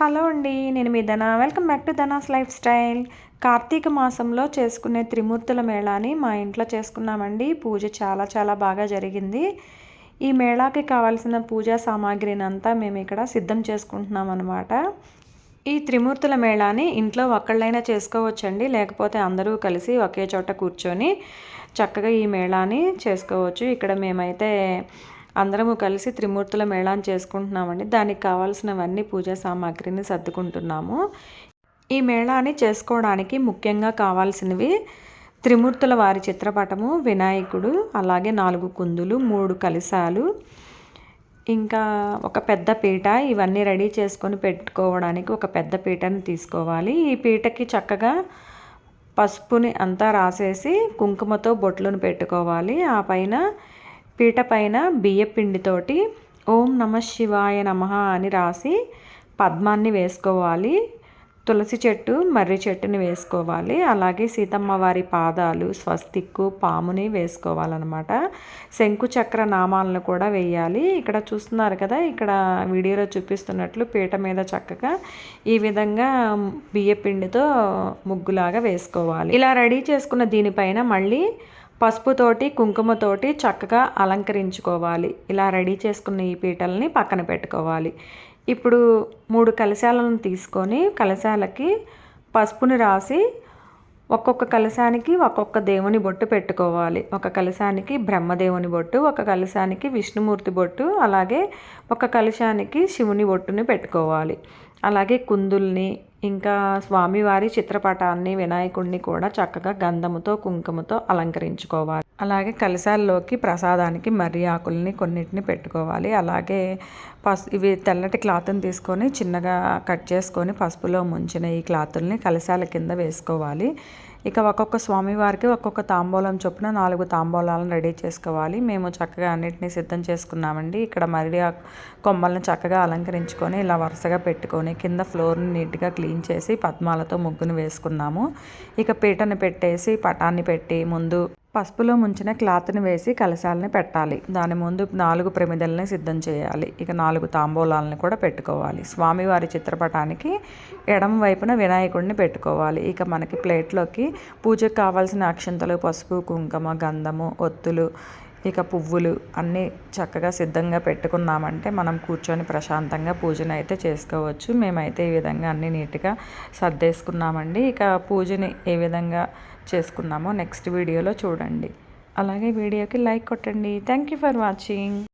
Hello అండి నేను మీ Dhana. Welcome back to Dhana's lifestyle. Karthika మాసంలో చేసుకునే త్రిమూర్తుల మేళాని మా ఇంట్లో చేసుకున్నామండి. పూజ చాలా చాలా బాగా జరిగింది. ఈ మేళాకి కావాల్సిన పూజా సామాగ్రిని అంతా మేము ఇక్కడ సిద్ధం చేసుకుంటున్నాం అనమాట ఈ త్రిమూర్తుల మేళాని ఇంట్లో ఒక్కళ్ళైనా చేసుకోవచ్చండి లేకపోతే అందరూ కలిసి ఒకే చోట కూర్చొని చక్కగా ఈ మేళాని చేసుకోవచ్చు. ఇక్కడ మేమైతే అందరము కలిసి త్రిమూర్తుల మేళాన్ని చేసుకుంటున్నామండి. దానికి కావాల్సినవన్నీ పూజా సామాగ్రిని సర్దుకుంటున్నాము. ఈ మేళాన్ని చేసుకోవడానికి ముఖ్యంగా కావాల్సినవి త్రిమూర్తుల వారి చిత్రపటము వినాయకుడు అలాగే నాలుగు కుందులు మూడు కలిశాలు ఇంకా ఒక పెద్ద పీట. ఇవన్నీ రెడీ చేసుకొని పెట్టుకోవడానికి ఒక పెద్ద పీటను తీసుకోవాలి. ఈ పీటకి చక్కగా పసుపుని అంతా రాసేసి కుంకుమతో బొట్లను పెట్టుకోవాలి. ఆ పైన పీట పైన బియ్యపిండితోటి ఓం నమ శివాయ నమ అని రాసి పద్మాన్ని వేసుకోవాలి. తులసి చెట్టు మర్రి చెట్టుని వేసుకోవాలి. అలాగే సీతమ్మ వారి పాదాలు స్వస్తిక్కు పాముని వేసుకోవాలన్నమాట. శంకు చక్ర నామాలను కూడా వేయాలి. ఇక్కడ చూస్తున్నారు కదా ఇక్కడ వీడియోలో చూపిస్తున్నట్లు పీట మీద చక్కగా ఈ విధంగా బియ్యపిండితో ముగ్గులాగా వేసుకోవాలి. ఇలా రెడీ చేసుకున్న దీనిపైన మళ్ళీ పసుపుతోటి కుంకుమతోటి చక్కగా అలంకరించుకోవాలి. ఇలా రెడీ చేసుకున్న ఈ పీటల్ని పక్కన పెట్టుకోవాలి. ఇప్పుడు మూడు కలశాలను తీసుకొని కలశాలకి పసుపుని రాసి ఒక్కొక్క కలశానికి ఒక్కొక్క దేవుని బొట్టు పెట్టుకోవాలి. ఒక కలశానికి బ్రహ్మదేవుని బొట్టు ఒక కలశానికి విష్ణుమూర్తి బొట్టు అలాగే ఒక కలశానికి శివుని బొట్టుని పెట్టుకోవాలి. అలాగే కుందుల్ని ఇంకా స్వామివారి చిత్రపటాన్ని వినాయకుడిని కూడా చక్కగా గంధముతో కుంకుమతో అలంకరించుకోవాలి. అలాగే కలశాల్లోకి ప్రసాదానికి మర్రి ఆకుల్ని కొన్నిటిని పెట్టుకోవాలి. అలాగే పసు ఇవి తెల్లటి క్లాత్ని తీసుకొని చిన్నగా కట్ చేసుకొని పసుపులో ముంచిన ఈ క్లాతుల్ని కలశాల కింద వేసుకోవాలి. ఇక ఒక్కొక్క స్వామివారికి ఒక్కొక్క తాంబూలం చొప్పున నాలుగు తాంబూలాలను రెడీ చేసుకోవాలి. మేము చక్కగా అన్నిటినీ సిద్ధం చేసుకున్నామండి. ఇక్కడ మరిడి కొమ్మల్ని చక్కగా అలంకరించుకొని ఇలా వరుసగా పెట్టుకొని కింద ఫ్లోర్ని నీట్గా క్లీన్ చేసి పద్మాలతో ముగ్గును వేసుకున్నాము. ఇక పీటను పెట్టేసి పటాన్ని పెట్టి ముందు పసుపులో ముంచిన క్లాత్ని వేసి కలశాలని పెట్టాలి. దాని ముందు నాలుగు ప్రమిదల్ని సిద్ధం చేయాలి. ఇక నాలుగు తాంబూలాలను కూడా పెట్టుకోవాలి. స్వామివారి చిత్రపటానికి ఎడమ వైపున వినాయకుడిని పెట్టుకోవాలి. ఇక మనకి ప్లేట్లోకి పూజకు కావాల్సిన అక్షంతలు పసుపు కుంకుమ గంధము ఒత్తులు ఇక పువ్వులు అన్నీ చక్కగా సిద్ధంగా పెట్టుకున్నామంటే మనం కూర్చొని ప్రశాంతంగా పూజను అయితే చేసుకోవచ్చు. మేమైతే ఈ విధంగా అన్నీ నీట్గా సర్దేసుకున్నామండి. ఇక పూజని ఏ విధంగా చేసుకుందామో. నెక్స్ట్ వీడియోలో చూడండి. అలాగే వీడియోకి లైక్ కొట్టండి. Thank you for watching